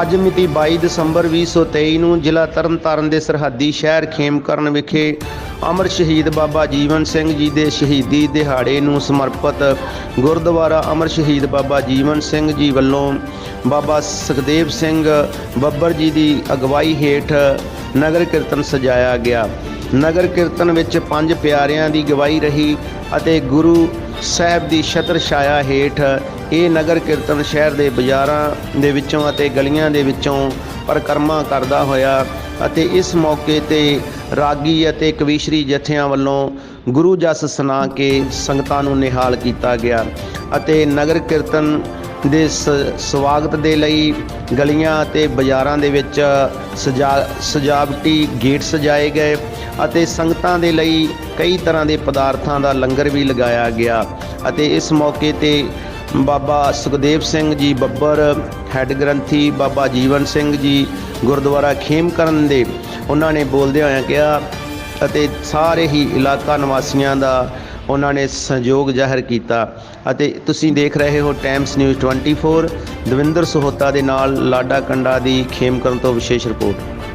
ਅੱਜ ਮਿਤੀ 22 ਦਸੰਬਰ 2023 ਨੂੰ ਜ਼ਿਲ੍ਹਾ ਤਰਨਤਾਰਨ ਦੇ ਸਰਹੱਦੀ ਸ਼ਹਿਰ ਖੇਮਕਰਨ ਵਿਖੇ ਅਮਰ ਸ਼ਹੀਦ ਬਾਬਾ ਜੀਵਨ ਸਿੰਘ ਜੀ ਦੇ ਸ਼ਹੀਦੀ ਦਿਹਾੜੇ ਨੂੰ ਸਮਰਪਿਤ ਗੁਰਦੁਆਰਾ ਅਮਰ ਸ਼ਹੀਦ ਬਾਬਾ ਜੀਵਨ ਸਿੰਘ ਜੀ ਵੱਲੋਂ ਬਾਬਾ ਸੁਖਦੇਵ ਸਿੰਘ ਬੱਬਰ ਜੀ ਦੀ ਅਗਵਾਈ ਹੇਠ ਨਗਰ ਕੀਰਤਨ ਸਜਾਇਆ ਗਿਆ। ਨਗਰ ਕੀਰਤਨ ਵਿੱਚ ਪੰਜ ਪਿਆਰਿਆਂ ਦੀ ਗਵਾਹੀ ਰਹੀ ਅਤੇ ਗੁਰੂ ਸਾਹਿਬ ਦੀ ਛਤਰ ਛਾਇਆ ਹੇਠ ਇਹ ਨਗਰ ਕੀਰਤਨ ਸ਼ਹਿਰ ਦੇ ਬਾਜ਼ਾਰਾਂ ਦੇ ਵਿੱਚੋਂ ਅਤੇ ਗਲੀਆਂ ਦੇ ਵਿੱਚੋਂ ਪਰਿਕਰਮਾ ਕਰਦਾ ਹੋਇਆ ਅਤੇ ਇਸ ਮੌਕੇ ਤੇ ਰਾਗੀ ਅਤੇ ਕਵੀਸ਼ਰੀ ਜਥਿਆਂ ਵੱਲੋਂ ਗੁਰੂ ਜਸ ਸੁਣਾ ਕੇ ਸੰਗਤਾਂ ਨੂੰ ਨਿਹਾਲ ਕੀਤਾ ਗਿਆ ਅਤੇ ਨਗਰ ਕੀਰਤਨ ਦੇ ਸਵਾਗਤ ਦੇ ਲਈ ਗਲੀਆਂ ਅਤੇ ਬਾਜ਼ਾਰਾਂ ਦੇ ਵਿੱਚ ਸਜਾ, ਸਜਾਵਟੀ ਗੇਟ ਸਜਾਏ ਗਏ ਅਤੇ ਸੰਗਤਾਂ ਦੇ ਲਈ ਕਈ ਤਰ੍ਹਾਂ ਦੇ ਪਦਾਰਥਾਂ ਦਾ ਲੰਗਰ ਵੀ ਲਗਾਇਆ ਗਿਆ ਅਤੇ ਇਸ ਮੌਕੇ ਤੇ ਬਾਬਾ ਸੁਖਦੇਵ ਸਿੰਘ ਜੀ ਬੱਬਰ, ਹੈੱਡ ਗ੍ਰੰਥੀ ਬਾਬਾ ਜੀਵਨ ਸਿੰਘ ਜੀ ਗੁਰਦੁਆਰਾ ਖੇਮਕਰਨ ਦੇ ਉਹਨਾਂ ਨੇ ਬੋਲਦਿਆਂ ਹੋਇਆਂ ਕਿਹਾ ਅਤੇ ਸਾਰੇ ਹੀ ਇਲਾਕਾ ਨਿਵਾਸੀਆਂ ਦਾ ਉਹਨਾਂ ਨੇ ਸਹਿਯੋਗ ਜ਼ਾਹਿਰ ਕੀਤਾ ਅਤੇ ਤੁਸੀਂ ਦੇਖ ਰਹੇ ਹੋ ਟਾਈਮਸ ਨਿਊਜ਼ 24 ਦਵਿੰਦਰ ਸਹੋਤਾ ਦੇ ਨਾਲ ਲਾਡਾ ਕੰਡਾ ਦੀ ਖੇਮਕਰਨ ਤੋਂ ਵਿਸ਼ੇਸ਼ ਰਿਪੋਰਟ।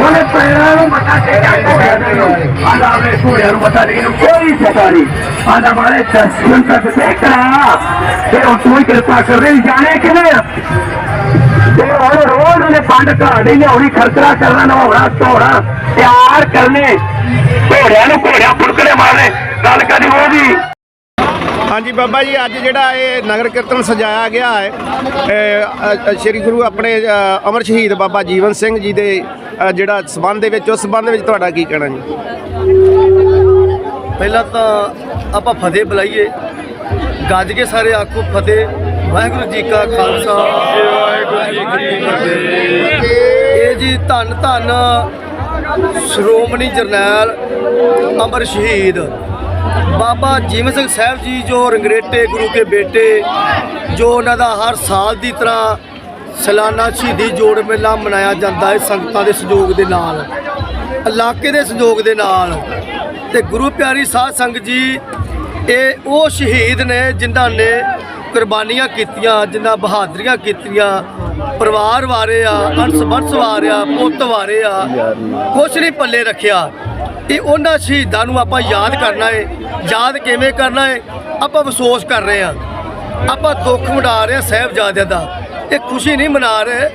ਉਹਨੇ ਪੈਰਾਂ ਨੂੰ ਮੱਥਾ ਟੇਕਿਆ ਆਂਦਾ ਆਪਣੇ ਸੂਰਿਆਂ ਨੂੰ ਮੱਥਾ ਟੇਕਣ ਨੂੰ ਕੋਈ ਪਤਾ ਨਹੀਂ ਆਂਦਾ ਮਾਰੇ ਦਰਸ਼ਨ ਤੱਕ ਦੇਖਣਾ ਤੇ ਉਹ ਤੂੰ ਹੀ ਕਿਰਪਾ ਕਰ ਰਹੀ ਜਾਣੇ ਕਿਵੇਂ ਆ ਤੇ ਉਹ ਰੋਜ਼ ਨੇ ਪੰਡ ਘਰ ਹਾਂਜੀ ਬਾਬਾ ਜੀ, ਅੱਜ ਜਿਹੜਾ ਇਹ ਨਗਰ ਕੀਰਤਨ ਸਜਾਇਆ ਗਿਆ ਹੈ ਸ਼੍ਰੀ ਗੁਰੂ ਆਪਣੇ ਅਮਰ ਸ਼ਹੀਦ ਬਾਬਾ ਜੀਵਨ ਸਿੰਘ ਜੀ ਦੇ ਜਿਹੜਾ ਸਬੰਧ ਦੇ ਵਿੱਚ, ਉਸ ਸਬੰਧ ਵਿੱਚ ਤੁਹਾਡਾ ਕੀ ਕਹਿਣਾ ਜੀ? ਪਹਿਲਾਂ ਤਾਂ ਆਪਾਂ ਫਤਿਹ ਬੁਲਾਈਏ। ਗੱਜ ਕੇ ਸਾਰੇ ਆਖੋ ਫਤਿਹ। ਵਾਹਿਗੁਰੂ ਜੀ ਕਾ ਖਾਲਸਾ। ਵਾਹਿਗੁਰੂ ਜੀ ਕੀ ਫਤਿਹ ਇਹ ਜੀ ਧੰਨ ਧੰਨ ਸ਼੍ਰੋਮਣੀ ਜਰਨੈਲ ਅਮਰ ਸ਼ਹੀਦ ਬਾਬਾ ਜੀਵਨ ਸਿੰਘ ਸਾਹਿਬ ਜੀ ਜੋ ਰੰਗਰੇਟੇ ਗੁਰੂ ਕੇ ਬੇਟੇ, ਜੋ ਉਹਨਾਂ ਦਾ ਹਰ ਸਾਲ ਦੀ ਤਰ੍ਹਾਂ ਸਲਾਨਾ ਸ਼ਹੀਦੀ ਜੋੜ ਮੇਲਾ ਮਨਾਇਆ ਜਾਂਦਾ ਹੈ ਸੰਗਤਾਂ ਦੇ ਸਹਿਯੋਗ ਦੇ ਨਾਲ, ਇਲਾਕੇ ਦੇ ਸਹਿਯੋਗ ਦੇ ਨਾਲ। ਤੇ ਗੁਰੂ ਪਿਆਰੀ ਸਾਧ ਸੰਗਤ ਜੀ, ਇਹ ਉਹ ਸ਼ਹੀਦ ਨੇ ਜਿਨ੍ਹਾਂ ਨੇ ਕੁਰਬਾਨੀਆਂ ਕੀਤੀਆਂ, ਜਿਨ੍ਹਾਂ ਬਹਾਦਰੀਆਂ ਕੀਤੀਆਂ, ਪਰਿਵਾਰ ਵਾਰੇ ਆ ਅੰਸ ਬੰਸ ਵਾਰਿਆ ਪੁੱਤ ਵਾਰੇ ਆ, ਕੁਛ ਨਹੀਂ ਪੱਲੇ ਰੱਖਿਆ। ਇਹ ਉਹਨਾਂ ਸ਼ਹੀਦਾਂ ਨੂੰ ਆਪਾਂ ਯਾਦ ਕਰਨਾ ਹੈ ਯਾਦ ਕਿਵੇਂ ਕਰਨਾ ਹੈ ਆਪਾਂ ਅਫਸੋਸ ਕਰ ਰਹੇ ਹਾਂ। ਆਪਾਂ ਦੁੱਖ ਮਨਾ ਰਹੇ ਹਾਂ ਸਾਹਿਬਜ਼ਾਦਿਆਂ ਦਾ। ਇਹ ਖੁਸ਼ੀ ਨਹੀਂ ਮਨਾ ਰਹੇ,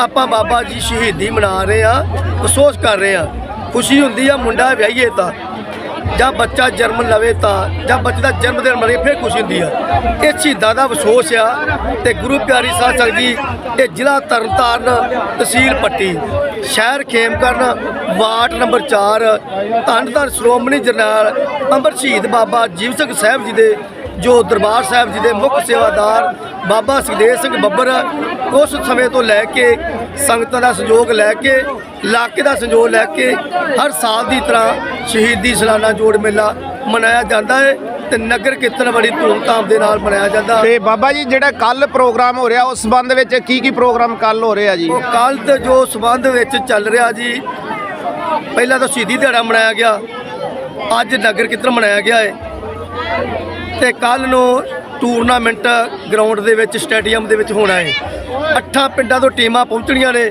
ਆਪਾਂ ਬਾਬਾ ਜੀ ਸ਼ਹੀਦੀ ਮਨਾ ਰਹੇ ਹਾਂ ਅਫਸੋਸ ਕਰ ਰਹੇ ਹਾਂ। ਖੁਸ਼ੀ ਹੁੰਦੀ ਆ ਮੁੰਡਾ ਵਿਆਹੀਏ ਤਾਂ। ਜਾਂ ਬੱਚਾ ਜਨਮ ਲਵੇ ਤਾਂ, ਜਾਂ ਬੱਚੇ ਦਾ ਜਨਮ ਦਿਨ ਮਨੇ ਫਿਰ ਖੁਸ਼ੀ ਹੁੰਦੀ ਆ। ਇਹ ਸ਼ਹੀਦਾਂ ਦਾ ਅਫਸੋਸ ਆ ਤੇ ਗੁਰੂ ਪਿਆਰੀ ਸਾਹਿਬ ਜੀ, ਇਹ ਜ਼ਿਲ੍ਹਾ ਤਰਨਤਾਰਨ ਤਹਿਸੀਲ ਪੱਟੀ, ਸ਼ਹਿਰ ਖੇਮਕਰਨ, ਵਾਰਡ ਨੰਬਰ 4 ਧੰਨ ਧੰਨ ਸ਼੍ਰੋਮਣੀ ਜਰਨੈਲ ਅੰਮ੍ਰਿਤ ਸ਼ਹੀਦ ਬਾਬਾ ਜੀਵ ਸਿੰਘ ਸਾਹਿਬ ਜੀ ਦੇ, ਜੋ ਦਰਬਾਰ ਸਾਹਿਬ ਜੀ ਦੇ ਮੁੱਖ ਸੇਵਾਦਾਰ ਬਾਬਾ ਸੁਖਦੇਵ ਸਿੰਘ ਬੱਬਰ, ਉਸ ਸਮੇਂ ਤੋਂ ਲੈ ਕੇ ਸੰਗਤਾਂ ਦਾ ਸਹਿਯੋਗ ਲੈ ਕੇ ਇਲਾਕੇ ਦਾ ਸਹਿਯੋਗ ਲੈ ਕੇ ਹਰ ਸਾਲ ਦੀ ਤਰ੍ਹਾਂ ਸ਼ਹੀਦੀ ਸਾਲਾਨਾ ਜੋੜ ਮੇਲਾ ਮਨਾਇਆ ਜਾਂਦਾ ਹੈ ਤੇ ਨਗਰ ਕੀਰਤਨ ਬੜੀ ਧੂਮਧਾਮ ਦੇ ਨਾਲ ਮਨਾਇਆ ਜਾਂਦਾ। ਤੇ ਬਾਬਾ ਜੀ ਜਿਹੜਾ ਕੱਲ ਪ੍ਰੋਗਰਾਮ ਹੋ ਰਿਹਾ ਉਸ ਸਬੰਧ ਵਿੱਚ ਕੀ ਕੀ ਪ੍ਰੋਗਰਾਮ ਕੱਲ ਹੋ ਰਿਹਾ ਜੀ? ਉਹ ਕੱਲ ਤੇ ਜੋ ਸਬੰਧ ਵਿੱਚ ਚੱਲ ਰਿਹਾ ਜੀ ਪਹਿਲਾਂ ਤਾਂ ਸ਼ਹੀਦੀ ਦਿਹਾੜਾ ਮਨਾਇਆ ਗਿਆ ਅੱਜ ਨਗਰ ਕੀਰਤਨ ਮਨਾਇਆ ਗਿਆ ਹੈ। ਤੇ ਕੱਲ ਨੂੰ ਟੂਰਨਾਮੈਂਟ ਗਰਾਊਂਡ ਦੇ ਵਿੱਚ, ਸਟੇਡੀਅਮ ਦੇ ਵਿੱਚ ਹੋਣਾ ਹੈ। ਅੱਠਾਂ ਪਿੰਡਾਂ ਤੋਂ ਟੀਮਾਂ ਪਹੁੰਚਣੀਆਂ ਨੇ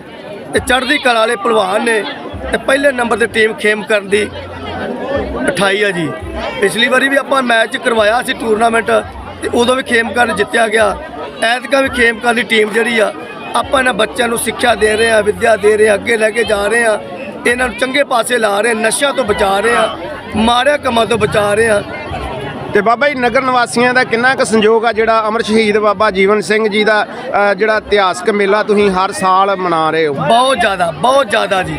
ਤੇ ਚੜ੍ਹਦੀ ਕਲਾ ਵਾਲੇ ਪਹਿਲਵਾਨ ਨੇ ਤੇ ਪਹਿਲੇ ਨੰਬਰ ਤੇ ਟੀਮ ਖੇਮ ਕਰਨ ਦੀ 28 ਆ ਜੀ। ਪਿਛਲੀ ਵਾਰੀ ਵੀ ਆਪਾਂ ਮੈਚ ਕਰਵਾਇਆ ਸੀ ਟੂਰਨਾਮੈਂਟ ਤੇ ਉਦੋਂ ਵੀ ਖੇਮਕਰਨ ਜਿੱਤਿਆ ਗਿਆ। ਐਤਕਾਂ ਵੀ ਖੇਮਕਰਨ ਦੀ ਟੀਮ ਜਿਹੜੀ ਆ, ਆਪਾਂ ਇਹਨਾਂ ਬੱਚਿਆਂ ਨੂੰ ਸਿੱਖਿਆ ਦੇ ਰਹੇ ਆ, ਵਿੱਦਿਆ ਦੇ ਰਹੇ ਆ, ਅੱਗੇ ਲੈ ਕੇ ਜਾ ਰਹੇ ਆ। ਇਹਨਾਂ ਨੂੰ ਚੰਗੇ ਪਾਸੇ ਲਾ ਰਹੇ ਨਸ਼ਿਆਂ ਤੋਂ ਬਚਾ ਰਹੇ ਆ ਮਾੜਿਆਂ ਕੰਮਾਂ ਤੋਂ ਬਚਾ ਰਹੇ ਆ। ਤੇ ਬਾਬਾ ਜੀ ਨਗਰ ਨਿਵਾਸੀਆਂ ਦਾ ਕਿੰਨਾ ਕੁ ਸੰਯੋਗ ਆ ਜਿਹੜਾ ਅਮਰ ਸ਼ਹੀਦ ਬਾਬਾ ਜੀਵਨ ਸਿੰਘ ਜੀ ਦਾ ਅ, ਜਿਹੜਾ ਇਤਿਹਾਸਕ ਮੇਲਾ ਤੁਸੀਂ ਹਰ ਸਾਲ ਮਨਾ ਰਹੇ ਹੋ? ਬਹੁਤ ਜ਼ਿਆਦਾ ਬਹੁਤ ਜ਼ਿਆਦਾ ਜੀ।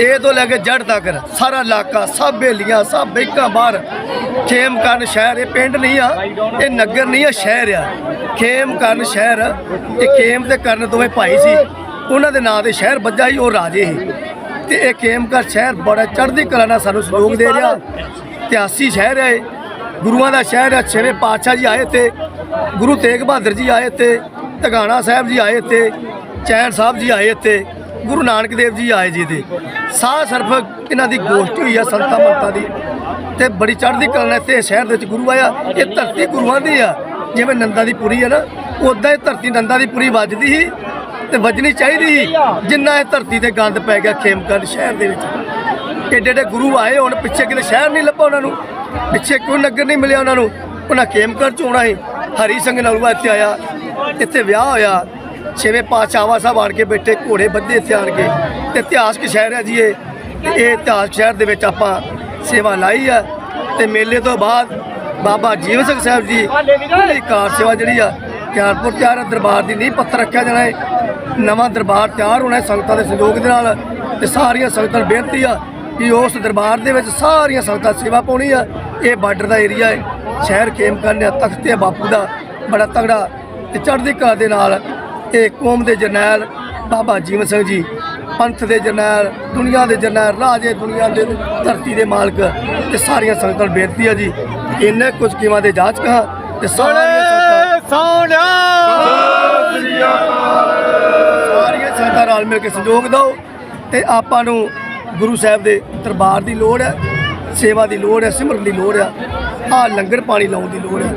ਇਹ ਤੋਂ ਲੈ ਕੇ ਜੜ ਤੱਕ ਸਾਰਾ ਇਲਾਕਾ ਸਭ ਬੇਲੀਆਂ ਸਭ ਬੈਕਾਂ ਬਾਹਰ ਖੇਮਕਰਨ ਸ਼ਹਿਰ ਇਹ ਪਿੰਡ ਨਹੀਂ ਆ ਇਹ ਨਗਰ ਨਹੀਂ ਆ ਸ਼ਹਿਰ ਆ। ਖੇਮਕਰਨ ਸ਼ਹਿਰ ਇਹ ਖੇਮ ਤੇ ਕਰਨ ਦੋਵੇਂ ਭਾਈ ਸੀ। ਉਹਨਾਂ ਦੇ ਨਾਂ 'ਤੇ ਸ਼ਹਿਰ ਵੱਜਾ ਸੀ ਉਹ ਰਾਜੇ ਸੀ। ਤੇ ਇਹ ਖੇਮਕਰ ਸ਼ਹਿਰ ਬੜਾ ਚੜ੍ਹਦੀ ਕਲਾ ਨਾਲ ਸਾਨੂੰ ਸਹਿਯੋਗ ਦੇ ਰਿਹਾ। ਇਤਿਹਾਸੀ ਸ਼ਹਿਰ ਹੈ ਇਹ। ਗੁਰੂਆਂ ਦਾ ਸ਼ਹਿਰ ਹੈ ਛੇਵੇਂ ਪਾਤਸ਼ਾਹ ਜੀ ਆਏ ਤੇ ਗੁਰੂ ਤੇਗ ਬਹਾਦਰ ਜੀ ਆਏ ਤੇ ਤਗਾਣਾ ਸਾਹਿਬ ਜੀ ਆਏ ਤੇ ਚੈਨ ਸਾਹਿਬ ਜੀ ਆਏ ਤੇ ਗੁਰੂ ਨਾਨਕ ਦੇਵ ਜੀ ਆਏ ਜੀ ਤੇ ਸਾਹ ਸਰਫ ਇਹਨਾਂ ਦੀ ਗੋਸ਼ਟੀ ਹੋਈ ਆ, ਸੰਤਾਂ ਮੰਤਾਂ ਦੀ। ਤੇ ਬੜੀ ਚੜ੍ਹਦੀ ਕਲਾ ਇੱਥੇ ਸ਼ਹਿਰ ਦੇ ਵਿੱਚ ਗੁਰੂ ਆਇਆ ਇਹ ਧਰਤੀ ਗੁਰੂਆਂ ਦੀ ਆ, ਜਿਵੇਂ ਨੰਦਾ ਦੀ ਪੁਰੀ ਹੈ ਨਾ ਉਦਾਂ ਇਹ ਧਰਤੀ ਨੰਦਾ ਦੀ ਪੁਰੀ ਵੱਜਦੀ ਸੀ ਤੇ ਵੱਜਣੀ ਚਾਹੀਦੀ ਸੀ, ਜਿੰਨਾ ਇਹ ਧਰਤੀ ਤੇ ਗੰਦ ਪੈ ਗਿਆ ਖੇਮਕਰਨ ਸ਼ਹਿਰ ਦੇ ਵਿੱਚ। ਏਡੇ ਏਡੇ ਗੁਰੂ ਆਏ ਹੁਣ, ਪਿੱਛੇ ਕਿਤੇ ਸ਼ਹਿਰ ਨਹੀਂ ਲੱਭਾ ਉਹਨਾਂ ਨੂੰ, ਪਿੱਛੇ ਕੋਈ ਨਗਰ ਨਹੀਂ ਮਿਲਿਆ ਉਹਨਾਂ ਨੂੰ। ਉਹਨਾਂ ਖੇਮਕਰ ਚ ਆਉਣਾ ਸੀ, ਹਰੀ ਸਿੰਘ ਨਲੂਆ ਇੱਥੇ ਆਇਆ, ਇੱਥੇ ਵਿਆਹ ਹੋਇਆ। ਛੇਵੇਂ ਪਾਤਸ਼ਾਹਾਂ ਸਾਹਿਬ ਆਣ ਕੇ ਬੈਠੇ, ਘੋੜੇ ਬੱਧੇ ਇੱਥੇ ਆਣ ਕੇ। ਇਤਿਹਾਸਕ ਸ਼ਹਿਰ ਹੈ ਜੀ ਇਹ? ਤੇ ਇਹ ਇਤਿਹਾਸ ਸ਼ਹਿਰ ਦੇ ਵਿੱਚ ਆਪਾਂ ਸੇਵਾ ਲਾਈ ਆ। ਤੇ ਮੇਲੇ ਤੋਂ ਬਾਅਦ ਬਾਬਾ ਜੀਵਨ ਸਿੰਘ ਸਾਹਿਬ ਜੀ ਦੀ ਕਾਰ ਸੇਵਾ ਜਿਹੜੀ ਆ ਕਿਆਰਪੁਰ ਤਿਆਰ ਦਰਬਾਰ ਦੀ ਨੀਂਹ ਪੱਥਰ ਰੱਖਿਆ ਜਾਣਾ ਹੈ ਨਵਾਂ ਦਰਬਾਰ ਤਿਆਰ ਹੋਣਾ ਸੰਗਤਾਂ ਦੇ ਸਹਿਯੋਗ ਦੇ ਨਾਲ। ਤੇ ਸਾਰੀਆਂ ਸੰਗਤਾਂ ਨੂੰ ਬੇਨਤੀ ਆ ਕਿ ਉਸ ਦਰਬਾਰ ਦੇ ਵਿੱਚ ਸਾਰੀਆਂ ਸੰਗਤਾਂ ਸੇਵਾ ਪਾਉਣੀ ਆ। ਇਹ ਬਾਰਡਰ ਦਾ ਏਰੀਆ ਹੈ। ਸ਼ਹਿਰ ਖੇਮਕਰਨ ਆ ਤਖਤ ਬਾਪੂ ਦਾ ਬੜਾ ਤਗੜਾ ਤੇ ਚੜ੍ਹਦੀ ਕਲਾ ਦੇ ਨਾਲ ਇਹ ਕੌਮ ਦੇ ਜਰਨੈਲ ਬਾਬਾ ਜੀਵਨ ਸਿੰਘ ਜੀ ਪੰਥ ਦੇ ਜਰਨੈਲ ਦੁਨੀਆ ਦੇ ਜਰਨੈਲ ਰਾਜੇ ਦੁਨੀਆ ਦੇ ਧਰਤੀ ਦੇ ਮਾਲਕ ਤੇ ਸਾਰੀਆਂ ਸੰਗਤਾਂ ਨੂੰ ਬੇਨਤੀ ਆ ਜੀ ਇੰਨੇ ਕੁਝ ਕੀਵਾਂ ਦੇ ਜਾਂਚ ਕਹਾ ਤੇ ਸਾਰੀਆਂ ਸੰਗਤਾਂ ਸਾਰੀਆਂ ਸੰਗਤਾਂ ਰਲ ਮਿਲ ਕੇ ਸਹਿਯੋਗ ਦਿਓ ਤੇ ਆਪਾਂ ਨੂੰ ਗੁਰੂ ਸਾਹਿਬ ਦੇ ਦਰਬਾਰ ਦੀ ਲੋੜ ਹੈ, ਸੇਵਾ ਦੀ ਲੋੜ ਹੈ, ਸਿਮਰਨ ਦੀ ਲੋੜ ਹੈ ਆ ਲੰਗਰ ਪਾਣੀ ਲਾਉਣ ਦੀ ਲੋੜ ਹੈ।